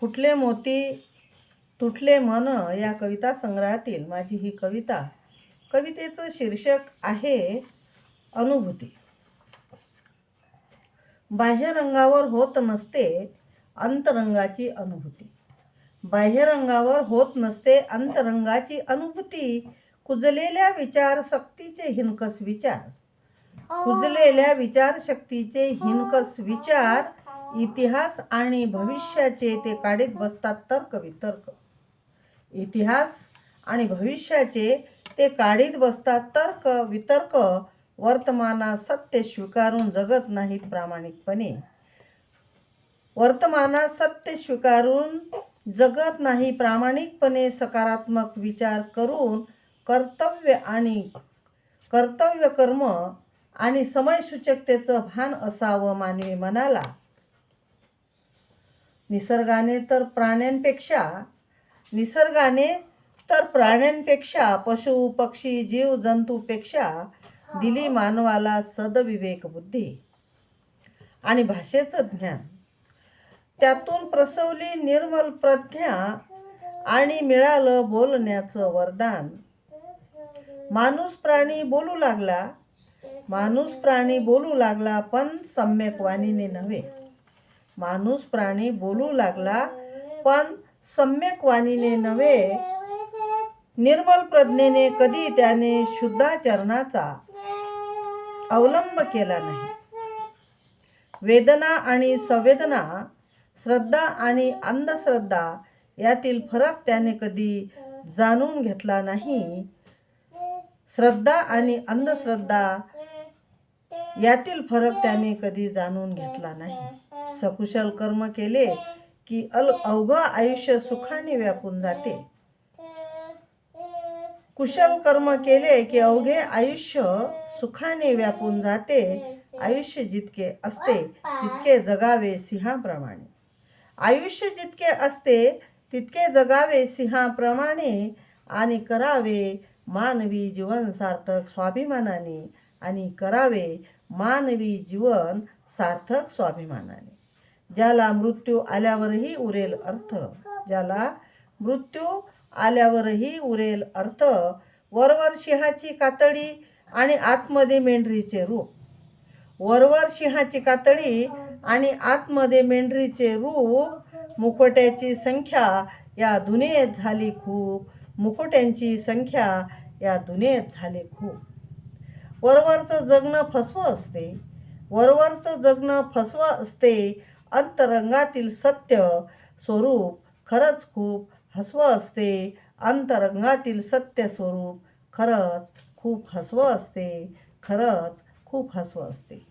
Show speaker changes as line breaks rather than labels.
फुटले मोती तुटले मन या कविता संग्रहातील माझी ही कविता. कवितेचं शीर्षक आहे अनुभूती. बाह्यरंगावर होत नसते अंतरंगाची अनुभूती. बाह्यरंगावर होत नसते अंतरंगाची अनुभूती. कुजलेल्या विचारशक्तीचे हिनकस विचार. कुजलेल्या विचारशक्तीचे हिनकस विचार. इतिहास आणि भविष्याचे ते काढीत बसतात तर्क वितर्क. इतिहास आणि भविष्याचे ते काढीत बसतात तर्क वितर्क. वर्तमानात सत्य स्वीकारून जगत नाहीत प्रामाणिकपणे. वर्तमानात सत्य स्वीकारून जगत नाही प्रामाणिकपणे सकारात्मक विचार करून कर्तव्य आणि कर्तव्य कर्म आणि समयसूचकतेचं भान असावं मानवी मनाला. निसर्गाने तर प्राण्यांपेक्षा निसर्गाने तर प्राण्यांपेक्षा पशु पक्षी जीव जंतूपेक्षा दिली मानवाला सदविवेक बुद्धी आणि भाषेचं ज्ञान. त्यातून प्रसवली निर्मल प्रज्ञा आणि मिळालं बोलण्याचं वरदान. माणूस प्राणी बोलू लागला माणूस प्राणी बोलू लागला पण सम्यक वाणीने नव्हे. माणूस प्राणी बोलू लागला पण सम्यक वाणीने नव्हे. निर्मल प्रज्ञेने कधी त्याने शुद्धाचरणाचा अवलंब केला नाही. वेदना आणि संवेदना श्रद्धा आणि अंधश्रद्धा यातील फरक त्याने कधी जाणून घेतला नाही. श्रद्धा आणि अंधश्रद्धा यातील फरक त्याने कधी जाणून घेतला नाही. सकुशल कर्म केले की अल अवघ आयुष्य सुखाने व्यापून जाते. कुशल कर्म केले की अवघे आयुष्य सुखाने व्यापून जाते. आयुष्य जितके असते तितके जगावे सिंहाप्रमाणे. आयुष्य जितके असते तितके जगावे सिंहाप्रमाणे आणि करावे मानवी जीवन सार्थक स्वाभिमानाने आणि करावे मानवी जीवन सार्थक स्वाभिमानाने. ज्याला मृत्यू आल्यावरही उरेल अर्थ. ज्याला मृत्यू आल्यावरही उरेल अर्थ वरवर सिंहाची कातडी आणि आतमध्ये मेंढरीचे रूप. वरवर सिंहाची कातडी आणि आतमध्ये मेंढरीचे रूप मुखोट्याची संख्या या दुनियेत झाली खूप. मुखोट्यांची संख्या या दुनियेत झाली खूप. वरवरचं जगणं फसवं असते. वरवरचं जगणं फसवं असते. अंतरंगातील सत्य स्वरूप खरंच खूप हसवं असते. अंतरंगातील सत्य स्वरूप खरंच खूप हसवं असते. खरंच खूप हसवं असते.